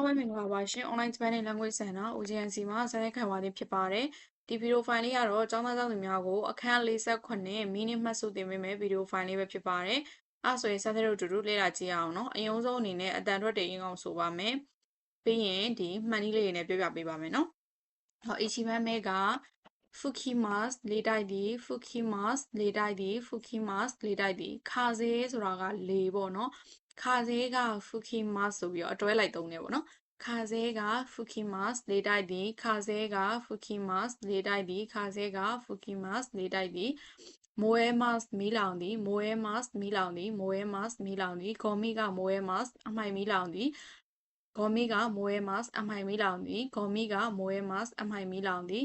အားလုံးပဲမင်္ဂလာပါရှင် online Spanish language center OGNC မှာဆက်လက်ခံပါသည်ဖြစ်ပါတယ်ဒီဗီဒီယိုဖိုင်လေးကတော့ကျောင်းသားကျောင်းသူများကိုအခန်း48မိနစ်မှတ်စုတင်ပေးမယ့်ဗီဒီယိုဖိုင်လေးပဲဖြစ်ပါတယ်အဲဆိုရင်ဆက်သက်တို့တူတူလေ့လာကြည့်အောင်နော်အရင်ဆုံးအနေနဲ့အတန်ထွက်တွေရင်းအောင်ဆိုပါမယ်ပြီးရင်ဒီမှန်နည်းလေးတွေနဲ့ပြပြပေးပါမယ်နော်ဟော ichiban me က fukimas လေးတိုက်သည် fukimas လေးတိုက်သည် fukimas လေးတိုက်သည်ခါစေးဆိုတာကလေပေါ့နော်ခါစေးက fukimas ဆိုပြီးတော့အတွဲလိုက်သုံးတယ်ပေါ့နော်ခါစေးက fukimas လေးတိုက်သည်ခါစေးက fukimas လေးတိုက်သည်ခါစေးက fukimas လေးတိုက်သည်မိုအဲမတ်မီလောင်သည်မိုအဲမတ်မီလောင်သည်မိုအဲမတ်မီလောင်သည်ဂေါ်မီကမိုအဲမတ်အမိုင်မီလောင်သည်ဂေါ်မီကမိုအဲမတ်အမိုင်မီလောင်သည်ဂေါ်မီကမိုအဲမတ်အမိုင်မီလောင်သည်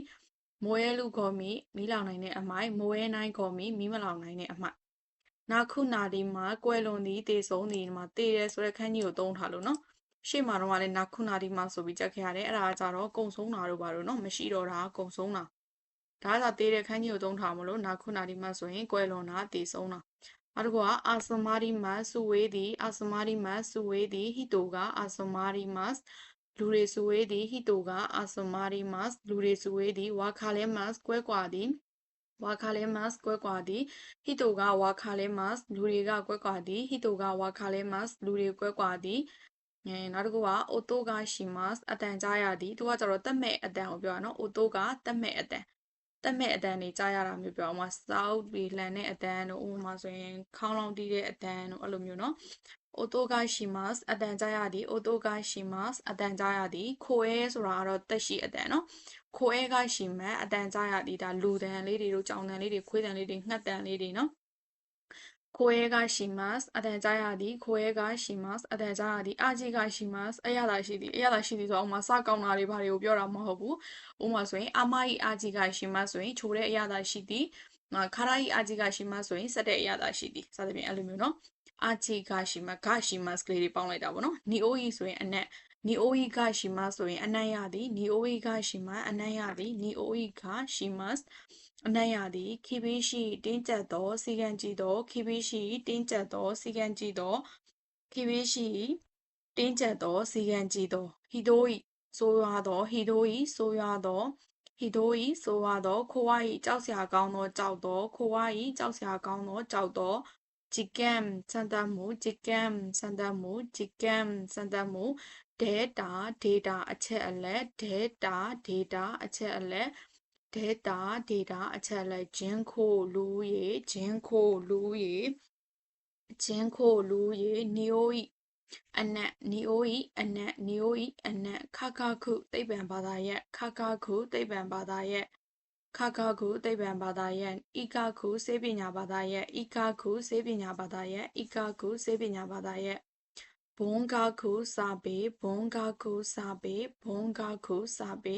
မိုအဲလူဂေါ်မီမီလောင်နိုင်တဲ့အမိုင်မိုအဲနိုင်ဂေါ်မီမီမလောင်နိုင်တဲ့အမိုင်နာခုနာဒီမှာကွယ်လွန်သည်တေဆုံးသည်မှာတေတယ်ဆိုတဲ့ခန်းကြီးကိုသုံးထားလို့နော်ရှေ့မှာတော့လည်းနာခုနာဒီမှာဆိုပြီးကြက်ခဲ့ရတယ်အဲ့ဒါကကြတော့ကုံဆုံးတာတို့ပါတော့နော်မရှိတော့တာကုံဆုံးတာဒါကတေတဲ့ခန်းကြီးကိုသုံးထားမလို့နာခုနာဒီမှာဆိုရင်ကွယ်လွန်တာတေဆုံးတာနောက်တစ်ခုကအာစမာဒီမတ်စုဝေးသည်အာစမာဒီမတ်စုဝေးသည်ဟီတိုကအာစမာဒီမတ် လူတွေစုဝေးသည်ဟီတိုကအာစမာဒီမတ်လူတွေစုဝေးသည်ဝါခါလဲမတ်ကွဲကွာသည်ဝါခါလဲမတ်ကွဲကွာသည်ဟီတိုကဝါခါလဲမတ်လူတွေကကွဲကွာသည်ဟီတိုကဝါခါလဲမတ်လူတွေကွဲကွာသည်အဲနောက်တစ်ခုကအိုတိုကရှိမတ်အတန်ကြားရသည်သူကကျတော့တက်မဲ့အတန်ကိုပြောတာနော်အိုတိုကတက်မဲ့အတန်တက်မဲ့အတန်တွေကြားရတာမျိုးပြောအောင်မှာစောက်တွေလှန်တဲ့အတန်တို့ဥပမာဆိုရင်ခေါင်းလောင်တီးတဲ့အတန်တို့အဲ့လိုမျိုးနော် အိုတိုကရှိမတ်အတန်ကြားရသည်အိုတိုကရှိမတ်အတန်ကြားရသည်ခိုအဲဆိုတာကတော့တက်ရှိအတန်နော်ခိုအဲကရှိမှအတန်ကြားရသည်ဒါလူတန်လေးတွေတို့ကြောင်တန်လေးတွေခွေးတန်လေးတွေငှက်တန်လေးတွေနော်ခိုအဲကရှိမတ်အတန်ကြားရသည်ခိုအဲကရှိမတ်အတန်ကြားရသည်အာကြီးကရှိမတ်အရသာရှိသည်အရသာရှိသည်ဆိုတော့ဥမာစကောင်းတာတွေဘာတွေကိုပြောတာမဟုတ်ဘူးဥမာဆိုရင်အမကြီးအာကြီးကရှိမတ်ဆိုရင်ချိုတဲ့အရသာရှိသည်ခါရာကြီးအာကြီးကရှိမတ်ဆိုရင်စက်တဲ့အရသာရှိသည်စသဖြင့်အဲ့လိုမျိုးနော် အာကြီးကရှိမတ်ဂရှိမတ်ကလေးတွေပေါင်းလိုက်တာပေါ့နော်နီအိုကြီးဆိုရင်အနက်နီအိုဤကရှိမဆိုရင်အနံ့ရသည်နီအိုဤကရှိမအနံ့ရသည်နီအိုဤကရှိမအနံ့ရသည်ခိဘိရှိတင်းကျပ်သောစီကံကြည်သောခိဘိရှိတင်းကျပ်သောစီကံကြည်သောခိဘိရှိတင်းကျပ်သောစီကံကြည်သောဟီတိုဤဆိုရွာသောဟီတိုဤဆိုရွာသောဟီတိုဤဆိုရွာသောခိုဝါဤကြောက်စရာကောင်းသောကြောက်သောခိုဝါဤကြောက်စရာကောင်းသောကြောက်သော ဂျီကမ်စန်တမူဂျီကမ်စန်တမူဂျီကမ်စန်တမူ data data အချက်အလက် data data အချက်အလက် data data အချက်အလက်ဂျင်းခိုလူရေဂျင်းခိုလူရေဂျင်းခိုလူရေနီယိုဤအနက်နီအိုဤအနက်နီအိုဤအနက်ခခခုသိပ္ပံဘာသာရဲ့ခခခုသိပ္ပံဘာသာရဲ့ ခခခုသိပ္ပံဘာသာရဲ့ဤကခုစေပညာဘာသာရဲ့ဤကခုစေပညာဘာသာရဲ့ဤကခုစေပညာဘာသာရဲ့ဘွန်ကာခုစာပေဘွန်ကာခုစာပေဘွန်ကာခုစာပေ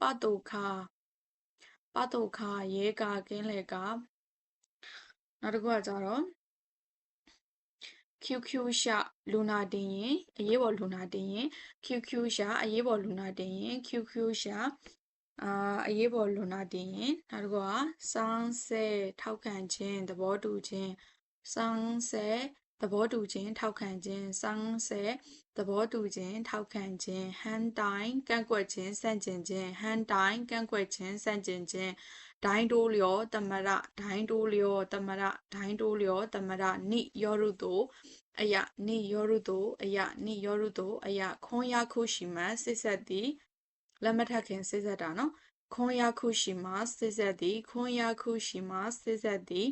ပတုခပတုခရဲကာကင်းလေကနောက်တစ်ခုကကြတော့ QQ ရှာလူနာတင်ရင်အရေးပေါ်လူနာတင်ရင် QQ ရှာအရေးပေါ်လူနာတင်ရင် QQ ရှာ အာအရေးပေါ်လူနာတင်ရင်နောက်တစ်ခုကစောင်းဆဲထောက်ခံခြင်းသဘောတူခြင်းစောင်းဆဲသဘောတူခြင်းထောက်ခံခြင်းစောင်းဆဲသဘောတူခြင်းထောက်ခံခြင်းဟန်တိုင်းကန့်ကွက်ခြင်းစန့်ကျင်ခြင်းဟန်တိုင်းကန့်ကွက်ခြင်းစန့်ကျင်ခြင်းဒိုင်းတိုးလျောတမရဒိုင်းတိုးလျောတမရဒိုင်းတိုးလျောတမရနိယောရုတောအယနိယောရုတောအယနိယောရုတောအယခွန်ရခုရှိမစစ်ဆက်သည် လက်မထက်ခင်စစ်ဆက်တာနော်ခွန်ရခုရှိမစစ်ဆက်သည်ခွန်ရခုရှိမစစ်ဆက်သည်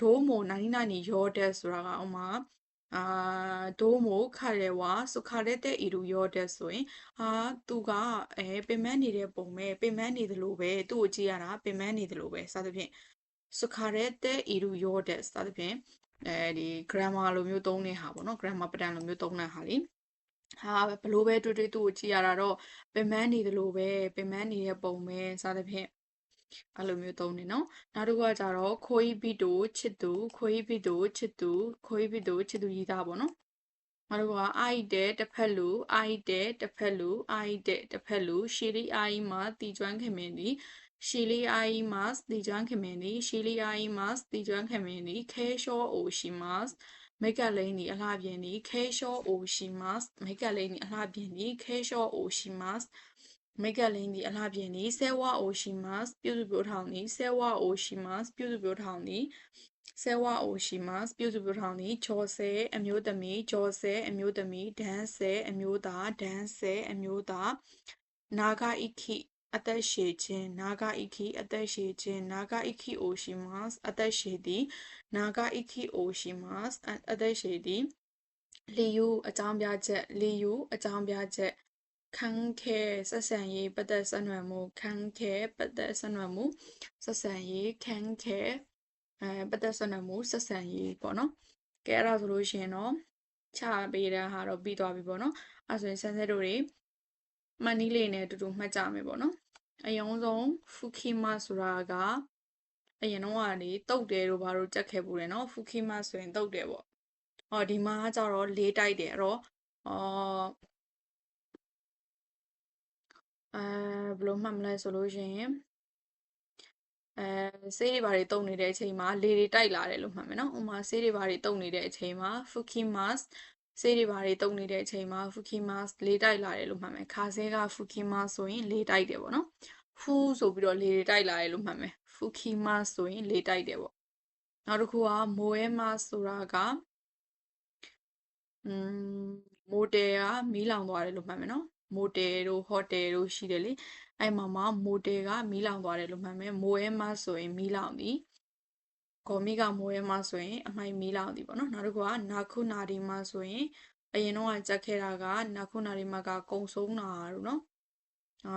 ဒိုးမိုနိုင်နိုင်နီယောတဲ့ဆိုတာကဥမာအာဒိုးမိုခါရဲဝါစုခါရဲတဲ့ဤလူယောတဲ့ဆိုရင်ဟာသူကအဲပင်မနေတဲ့ပုံပဲပင်မနေတယ်လို့ပဲသူ့ကိုကြည့်ရတာပင်မနေတယ်လို့ပဲစသဖြင့်စုခါရဲတဲ့ဤလူယောတဲ့စသဖြင့်အဲဒီ grammar လိုမျိုးသုံးတဲ့ဟာပေါ့နော် grammar pattern လိုမျိုးသုံးတဲ့ဟာလေ ဟာဘလို့ပဲတွေ့တွေ့သူ့ကိုကြည့်ရတာတော့ပင်မနေတယ်လို့ပဲပင်မနေတဲ့ပုံပဲစသဖြင့်အဲ့လိုမျိုးသုံးနေနော်နောက်တစ်ခုကကြတော့ခိုးဘီတိုချစ်သူခိုးဘီတိုချစ်သူခိုးဘီတိုချစ်သူရေးသားပေါ့နော်နောက်တစ်ခုကအိုက်တဲ့တစ်ဖက်လူအိုက်တဲ့တစ်ဖက်လူအိုက်တဲ့တစ်ဖက်လူရှီလီအိုင်မှာတီကျွမ်းခင်မင်းဒီရှီလီအိုင်မတ်တီကျွမ်းခင်မင်းဒီရှီလီအိုင်မတ်တီကျွမ်းခင်မင်းဒီခဲရှောအိုရှိမတ် မိတ်ကပ်လိန်ဒီအလှပြင်ဒီခဲလျှောအိုရှိမတ်မိတ်ကပ်လိန်ဒီအလှပြင်ဒီခဲလျှောအိုရှိမတ်မိတ်ကပ်လိန်ဒီအလှပြင်ဒီဆဲဝါအိုရှိမတ်ပြုစုပြောထောင်ဒီဆဲဝါအိုရှိမတ်ပြုစုပြောထောင်ဒီဆဲဝါအိုရှိမတ်ပြုစုပြောထောင်ဒီဂျော်ဆဲအမျိုးသမီးဂျော်ဆဲအမျိုးသမီးဒန်းဆဲအမျိုးသားဒန်းဆဲအမျိုးသားနာဂဣခိ အသက်ရှည်ခြင်းနာဂဣခိအသက်ရှည်ခြင်းနာဂဣခိအိုရှိမတ်အသက်ရှည်သည်နာဂဣခိအိုရှိမတ်အသက်ရှည်သည်လီယူအကြောင်းပြချက်လီယူအကြောင်းပြချက်ခန်းခဲဆက်ဆံရေးပတ်သက်ဆက်နွယ်မှုခန်းခဲပတ်သက်ဆက်နွယ်မှုဆက်ဆံရေးခန်းခဲအဲပတ်သက်ဆက်နွယ်မှုဆက်ဆံရေးပေါ့နော်ကဲအဲ့ဒါဆိုလို့ရှိရင်တော့ချပေးတဲ့ဟာတော့ပြီးသွားပြီပေါ့နော်အဲ့ဆိုရင်ဆန်းဆက်တို့တွေ မနီလေးနဲ့အတူတူမှတ်ကြမယ်ပေါ့နော်အယုံဆုံးဖူခီမာဆိုတာကအရင်တော့ကနေတုတ်တယ်တို့ဘာလို့ကြက်ခဲ့ပူတယ်နော်ဖူခီမာဆိုရင်တုတ်တယ်ပေါ့ဟောဒီမှာကျတော့လေးတိုက်တယ်အဲ့တော့အော်အဲဘယ်လိုမှတ်မလဲဆိုလို့ရှိရင်အဲဆေးတွေဘာတွေတုံနေတဲ့အချိန်မှာလေတွေတိုက်လာတယ်လို့မှတ်မယ်နော်ဥပမာဆေးတွေဘာတွေတုံနေတဲ့အချိန်မှာ fukimas ဆေးတွေဘာတွေတုံနေတဲ့အချိန်မှာ fukimas လေတိုက်လာတယ်လို့မှတ်မယ်ခါဆဲက fukimas ဆိုရင်လေတိုက်တယ်ပေါ့နော် fu ဆိုပြီးတော့လေတွေတိုက်လာတယ်လို့မှတ်မယ် fukimas ဆိုရင်လေတိုက်တယ်ပေါ့နောက်တစ်ခုက moemas ဆိုတာကอืมမိုတယ်ကမီးလောင်သွားတယ်လို့မှတ်မယ်နော်မိုတယ်တို့ဟိုတယ်တို့ရှိတယ်လေအဲ့မှာမှာမိုတယ်ကမီးလောင်သွားတယ်လို့မှတ်မယ်မိုအဲမဆိုရင်မီးလောင်သည် ဂေါ်မီကမိုအဲမဆိုရင်အမိုင်မီးလောင်သည်ပေါ့နော်နောက်တစ်ခုကနာခုနာဒီမဆိုရင်အရင်တော့ကြက်ခဲ့တာကနာခုနာဒီမကကုံဆုံးတာတို့နော်အာ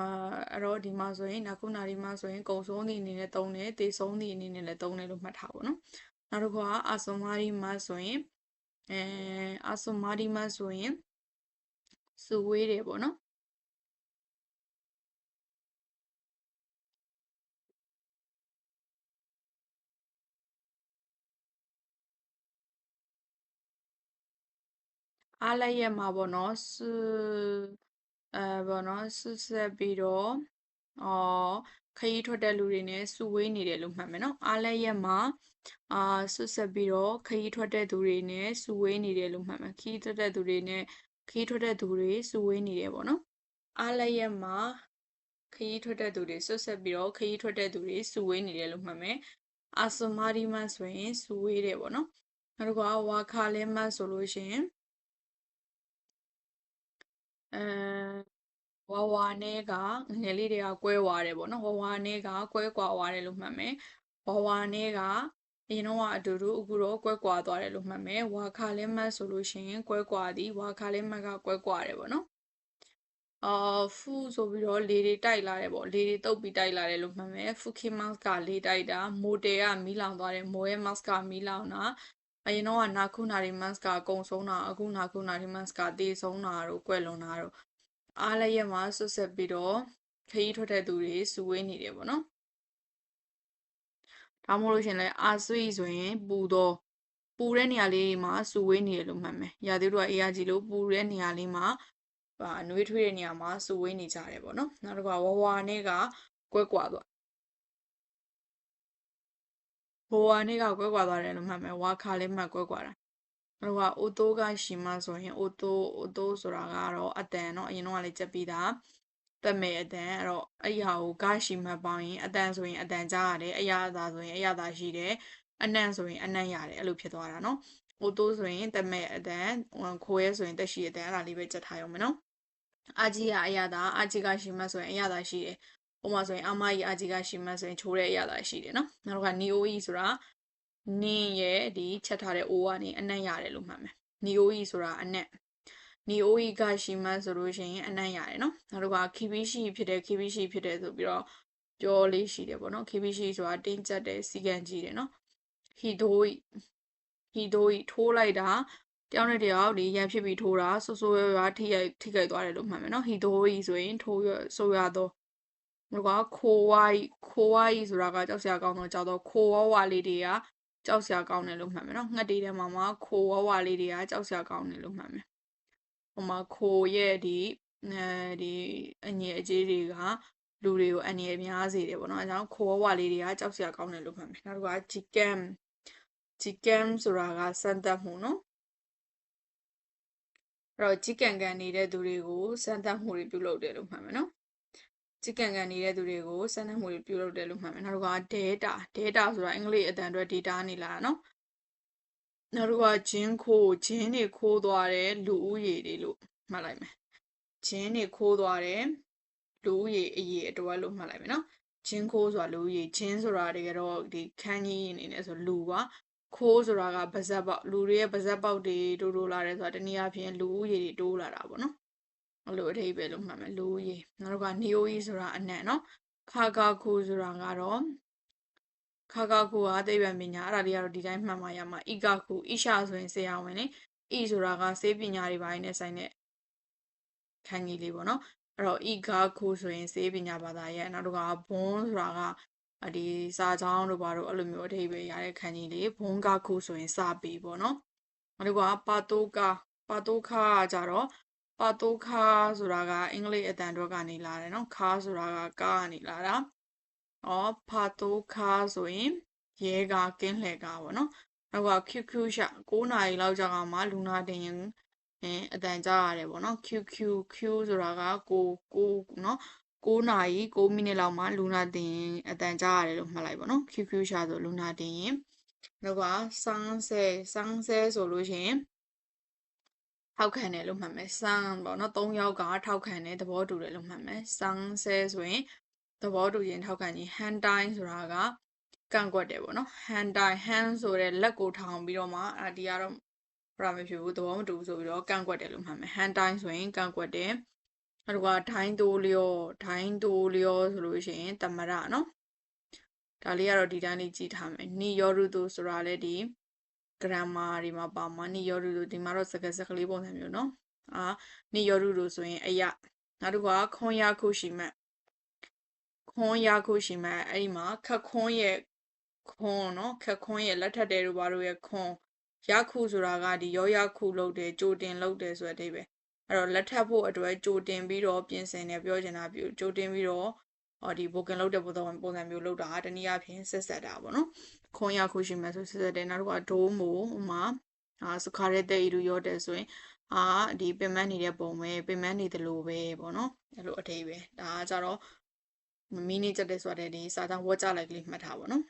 အဲ့တော့ဒီမှာဆိုရင်နာခုနာဒီမဆိုရင်ကုံဆုံးသည့်အနေနဲ့သုံးတယ်တေဆုံးသည့်အနေနဲ့လည်းသုံးတယ်လို့မှတ်ထားပါတော့နောက်တစ်ခုကအာဆွန်မာဒီမဆိုရင်အဲအာဆွန်မာဒီမဆိုရင်စုဝေးတယ်ပေါ့နော် အားလိုက်ရမှာပေါ့နော်စုအဲပေါ့နော်စုဆက်ပြီးတော့အော်ခရီးထွက်တဲ့လူတွေနဲ့စုဝေးနေတယ်လို့မှတ်မယ်နော်အားလိုက်ရမှာအာဆွဆက်ပြီးတော့ခရီးထွက်တဲ့သူတွေနဲ့စုဝေးနေတယ်လို့မှတ်မယ်ခရီးထွက်တဲ့သူတွေနဲ့ခရီးထွက်တဲ့သူတွေစုဝေးနေတယ်ပေါ့နော်အားလိုက်ရမှာခရီးထွက်တဲ့သူတွေဆွဆက်ပြီးတော့ခရီးထွက်တဲ့သူတွေစုဝေးနေတယ်လို့မှတ်မယ်အာဆမာဒီမဆိုရင်စုဝေးတယ်ပေါ့နော်နောက်တစ်ခါဝါခါလဲမဆိုလို့ရှိရင်အဲ ဝါဝါနဲ့ကငယ်လေးတွေကကွဲသွားတယ်ပေါ့နော်ဝါဝါနဲ့ကကွဲကွာသွားတယ်လို့မှတ်မယ်ဝါဝါနဲ့ကအရင်တော့အတူတူအခုတော့ကွဲကွာသွားတယ်လို့မှတ်မယ်ဝါခါလဲမတ်ဆိုလို့ရှိရင်ကွဲကွာသည်ဝါခါလဲမတ်ကကွဲကွာတယ်ပေါ့နော်အာဖူဆိုပြီးတော့လေတွေတိုက်လာတယ်ပေါ့လေတွေတုပ်ပြီးတိုက်လာတယ်လို့မှတ်မယ်ဖူခီမတ်ကလေတိုက်တာမိုတယ်ကမီးလောင်သွားတယ်မိုရဲမတ်ကမီးလောင်တာ အရင်တော့နာခုနာရီမတ်ကကုံဆုံးတာအခုနာခုနာရီမတ်ကတေဆုံးတာတို့ကွက်လွန်တာတို့အားလည်းရမှာဆွတ်ဆက်ပြီးတော့ခရီးထွက်တဲ့သူတွေစုဝေးနေတယ်ပေါ့နော်ဒါမှမဟုတ်လို့ရှင်လဲအာဆွေဆိုရင်ပူတော့ပူတဲ့နေရာလေးမှာစုဝေးနေတယ်လို့မှတ်မယ်။ရာသီဥတုကအေးရကြီးလို့ပူတဲ့နေရာလေးမှာဟာနှွေးထွေးတဲ့နေရာမှာစုဝေးနေကြတယ်ပေါ့နော်။နောက်တစ်ခါဝဝနဲ့ကကွဲကွာသွား ဘဝနဲ့ကကွဲကွာသွားတယ်လို့မှတ်မယ်။ဝါခါလေးမှကွဲကွာတာ။နောက်တစ်ခါအိုတိုးကရှိမှဆိုရင်အိုတိုးအိုတိုးဆိုတာကတော့အတန်เนาะအရင်တော့လည်းကြက်ပြီးသားတက်မဲ့အတန်အဲ့တော့အဲ့ဒီဟာကိုဂါရှိမှပေါင်းရင်အတန်ဆိုရင်အတန်ကြားရတယ်အရာသာဆိုရင်အရာသာရှိတယ်အနံ့ဆိုရင်အနံ့ရတယ်အဲ့လိုဖြစ်သွားတာเนาะအိုတိုးဆိုရင်တက်မဲ့အတန်ခိုးရဲဆိုရင်တက်ရှိအတန်အဲ့ဒါလေးပဲကြက်ထားရုံပဲเนาะအာကြီးကအရာသာအာကြီးကရှိမှဆိုရင်အရာသာရှိတယ် ဟိုမှာဆိုရင်အမကြီးအကြီးကရှိမှဆိုရင်ချိုးတဲ့အရာသာရှိတယ်နော်နောက်တစ်ခါ NOE ဆိုတာနင်းရဲ့ဒီချက်ထားတဲ့ O ကနေအနက်ရတယ်လို့မှတ်မယ် NOE ဆိုတာအနက် NOE ကရှိမှဆိုလို့ရှိရင်အနက်ရတယ်နော်နောက်တစ်ခါ KBC ဖြစ်တယ် KBC ဖြစ်တယ်ဆိုပြီးတော့ပြောလေးရှိတယ်ပေါ့နော် KBC ဆိုတာတင်းကျပ်တယ်စီကံကြီးတယ်နော် Hidoi Hidoi ထိုးလိုက်တာတယောက်နဲ့တယောက်ဒီရန်ဖြစ်ပြီးထိုးတာဆိုးဆိုးရွားရွားထိရိုက်ထိခိုက်သွားတယ်လို့မှတ်မယ်နော် Hidoi ဆိုရင်ထိုးရွဆိုးရွားသော ငါကခိုဝိုင်းခိုဝိုင်းဆိုတာကကြောက်စရာကောင်းတော့ကြောက်တော့ခိုဝဝလေးတွေကကြောက်စရာကောင်းတယ်လို့မှတ်မယ်နော်ငှက်တေးထဲမှာမှခိုဝဝလေးတွေကကြောက်စရာကောင်းတယ်လို့မှတ်မယ်ဟိုမှာခိုရဲ့ဒီအဲဒီအငြိအကျေးတွေကလူတွေကိုအန္တရာယ်များစေတယ်ပေါ့နော်အဲကြောင့်ခိုးဝဝလေးတွေကကြောက်စရာကောင်းတယ်လို့မှတ်မယ်နောက်တစ်ခါ chicken chicken ဆိုတာကစမ်းသပ်မှုနော်အဲ့တော့ជីကန်ကန်နေတဲ့သူတွေကိုစမ်းသပ်မှုတွေပြုလုပ်တယ်လို့မှတ်မယ်နော် ជីကန်ကန်နေတဲ့သူတွေကိုစမ်းသပ်မှုတွေပြုလုပ်တယ်လို့မှတ်မယ်နောက်တစ်ခါ data data ဆိုတာအင်္ဂလိပ်အတန်အတွက် data နေလာတာနော်နောက်တစ်ခါဂျင်းခိုးဂျင်းတွေခိုးသွားတယ်လူဦးရေတွေလို့မှတ်လိုက်မယ်ဂျင်းတွေခိုးသွားတယ်လူဦးရေအရေအတွက်လို့မှတ်လိုက်မယ်နော်ဂျင်းခိုးဆိုတာလူဦးရေဂျင်းဆိုတာတကယ်တော့ဒီခန်းကြီးအနေနဲ့ဆိုလူပါခိုးဆိုတာကပါဇက်ပေါက်လူတွေရဲ့ပါဇက်ပေါက်တွေတိုးတိုးလာတယ်ဆိုတာတနည်းအားဖြင့်လူဦးရေတွေတိုးလာတာပေါ့နော် အဲ့လိုအထိပ္ပယ်လို့မှတ်မယ်လူဦးရေနောက်တစ်ခါနေအိုကြီးဆိုတာအနံ့နော်ခါကာခိုးဆိုတာကတော့ခါကာခိုးကသိပ္ပံပညာအဲ့ဒါတွေကတော့ဒီတိုင်းမှတ်မှရမှာဣကခုဣရှာဆိုရင်ဆရာဝင်လေဣဆိုတာကစေပညာတွေပိုင်းနဲ့ဆိုင်တဲ့ခန်းကြီးလေးပေါ့နော်အဲ့တော့ဣဂါခုဆိုရင်စေပညာဘာသာရဲ့နောက်တစ်ခါဘွန်းဆိုတာကဒီစာချောင်းတို့ဘာတို့အဲ့လိုမျိုးအထိပ္ပယ်ရတဲ့ခန်းကြီးလေးဘွန်းကခုဆိုရင်စာပေပေါ့နော်နောက်တစ်ခါပါတိုကာပါတိုခါကကြတော့ ပါတိုခါဆိုတာကအင်္ဂလိပ်အတန်တော့ကနေလာတယ်နော်ခါဆိုတာကကာကနေလာတာ။ဩဖာတိုခါဆိုရင်ရဲကကင်းလှည့်ကားပေါ့နော်။နောက်က QQ ရှာ9နာရီလောက်ကြာကမှလူနာတင်ရင်အဲအတန်ကြားရတယ်ပေါ့နော် QQ Q ဆိုတာကကိုကိုနော်9နာရီ9မိနစ်လောက်မှလူနာတင်ရင်အတန်ကြားရတယ်လို့မှတ်လိုက်ပေါ့နော် QQ ရှာဆိုလူနာတင်ရင်နောက်ကစန်းဆဲစန်းဆဲဆိုလို့ရှိရင် ထောက်ခံတယ်လို့မှတ်မယ်စန်းပေါ့နော်၃ယောက်ကထောက်ခံတယ်သဘောတူတယ်လို့မှတ်မယ်စန်းဆဲဆိုရင်သဘောတူရင်ထောက်ခံခြင်း hand time ဆိုတာကကန့်ကွက်တယ်ပေါ့နော် hand time hand ဆိုတဲ့လက်ကိုထောင်ပြီးတော့မှအာဒီကတော့ဘာမဖြစ်ဘူးသဘောမတူဘူးဆိုပြီးတော့ကန့်ကွက်တယ်လို့မှတ်မယ် hand time ဆိုရင်ကန့်ကွက်တယ်အဲ့တော့ဒိုင်းတိုးလျောဒိုင်းတိုးလျောဆိုလို့ရှိရင်တမရနော်ဒါလေးကတော့ဒီတိုင်းလေးကြည့်ထားမယ်နီယောရုတိုဆိုတာလည်းဒီ grammar တွေမှာပါမှာနီယောရုတိုဒီမှာတော့စကားစကလေးပုံစံမျိုးနော်အာနီယောရုတိုဆိုရင်အယနောက်တစ်ခါခွန်ရခုရှိမှတ်ခွန်ရခုရှိမှတ်အဲ့ဒီမှာခက်ခွန်ရဲ့ခွန်နော်ခက်ခွန်ရဲ့လက်ထက်တဲ့တို့ဘာတို့ရဲ့ခွန်ရခုဆိုတာကဒီရောရခုလုပ်တယ်ကြိုတင်လုပ်တယ်ဆိုတဲ့အဓိပ္ပာယ်အဲ့တော့လက်ထပ်ဖို့အတွက်ကြိုတင်ပြီးတော့ပြင်ဆင်တယ်ပြောချင်တာပြကြိုတင်ပြီးတော့ ဟောဒီ booking လုပ်တဲ့ပုံစံပုံစံမျိုးလုပ်တာတနည်းအားဖြင့်ဆက်ဆက်တာပေါ့နော်ခွန်ရခုရှိမယ်ဆိုဆက်ဆက်တယ်နောက်တစ်ခါ dome ကိုဥမာအာစခါရဲတဲ့ဤလူရောတဲ့ဆိုရင်အာဒီပင်မနေတဲ့ပုံပဲပင်မနေတယ်လို့ပဲပေါ့နော်အဲ့လိုအထိပဲဒါကြတော့မမီနေကြတဲ့ဆိုတဲ့ဒီစာသားဝတ်ကြလိုက်ကလေးမှတ်ထားပါတော့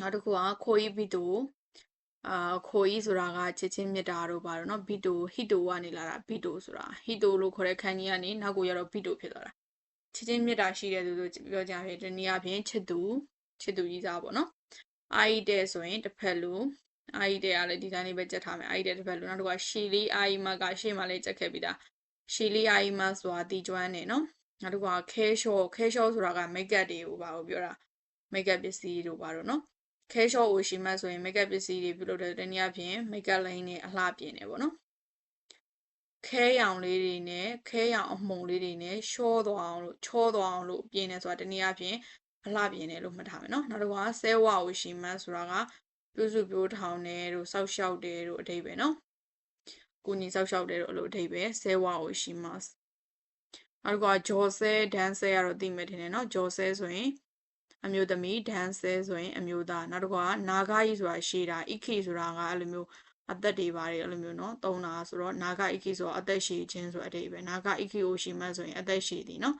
နောက်တစ်ခုကခိုအီဘီတိုအာခိုအီဆိုတာကချစ်ချင်းမြတ်တာတို့ပါတော့နော်ဘီတိုဟီတိုကနေလာတာဘီတိုဆိုတာဟီတိုလို့ခေါ်တဲ့ခန်းကြီးကနေနောက်ကိုရတော့ဘီတိုဖြစ်သွားတာ ချစ်ချင်းမြတ်တာရှိတဲ့သူလို့ပြောကြတယ်ဒီနေ့အပြင်ချစ်သူချစ်သူကြီးစားပေါ့နော်အာဤတဲ့ဆိုရင်တစ်ဖက်လူအာဤတဲ့ကလည်းဒီဇိုင်းလေးပဲကြက်ထားမယ်အာဤတဲ့တစ်ဖက်လူနောက်တစ်ခုကရှီလီအာဤမကရှေ့မှာလည်းကြက်ခဲ့ပြီးသားရှီလီအာဤမဆိုတာတီကျွမ်းနေနော်နောက်တစ်ခုကခဲရှော့ခဲရှော့ဆိုတာကမိတ်ကပ်တွေကိုပါကိုပြောတာမိတ်ကပ်ပစ္စည်းတို့ပါတော့နော်ခဲရှော့အိုရှိမတ်ဆိုရင်မိတ်ကပ်ပစ္စည်းတွေပြုလုပ်တဲ့တနည်းအားဖြင့်မိတ်ကပ်လိုင်းနဲ့အလှပြင်နေပေါ့နော် ခဲရောင်လေးတွေနဲ့ခဲရောင်အမှုံလေးတွေနဲ့ရှော့သွားအောင်လို့ချောသွားအောင်လို့ပြင်နေဆိုတာတနည်းအားဖြင့်အလှပြင်နေလို့မှတ်ထားမယ်နော်နောက်တစ်ခါဆဲဝါကိုရှိမှဆိုတာကပြုစုပြိုးထောင်တယ်တို့စောက်ရှောက်တယ်တို့အတိတ်ပဲနော်ကိုညီစောက်ရှောက်တယ်တို့အလိုအတိတ်ပဲဆဲဝါကိုရှိမှနောက်ကဂျော်ဆဲဒန်ဆဲကတော့သိမယ်ထင်တယ်နော်ဂျော်ဆဲဆိုရင်အမျိုးသမီးဒန်ဆဲဆိုရင်အမျိုးသားနောက်တစ်ခါနာဂကြီးဆိုတာရှေးတာဣခိဆိုတာကအဲ့လိုမျိုး အသက်တွေပါတယ်အဲ့လိုမျိုးနော်သုံးတာဆိုတော့နာဂဣခိဆိုတာအသက်ရှည်ခြင်းဆိုအတိတ်ပဲနာဂဣခိကိုရှိမှဆိုရင်အသက်ရှည်သည်နော်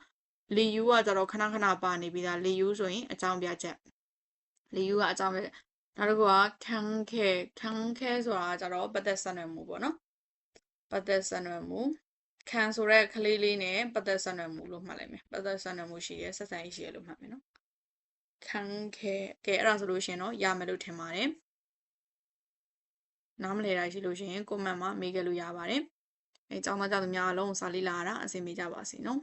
လီယူကကျတော့ခဏခဏပါနေပြီးသားလီယူဆိုရင်အကြောင်းပြချက်လီယူကအကြောင်းပြနောက်တစ်ခုကခံခဲခံခဲဆိုတာကျတော့ပတ်သက်ဆက်နွယ်မှုပေါ့နော်ပတ်သက်ဆက်နွယ်မှုခံဆိုတဲ့ကလေးလေးနဲ့ပတ်သက်ဆက်နွယ်မှုလို့မှတ်လိုက်မယ်ပတ်သက်ဆက်နွယ်မှုရှိတယ်ဆက်ဆံရေးရှိတယ်လို့မှတ်မယ်နော်ခံခဲကဲအဲ့ဒါဆိုလို့ရှင်တော့ရမယ်လို့ထင်ပါတယ် နားမလည်တာရှိလို့ရှင် comment မှာမေးခဲ့လို့ရပါတယ်အဲအကြောင်းသားကြောင့်များအလုံးစာလေးလာတာအဆင်ပြေကြပါစေနော်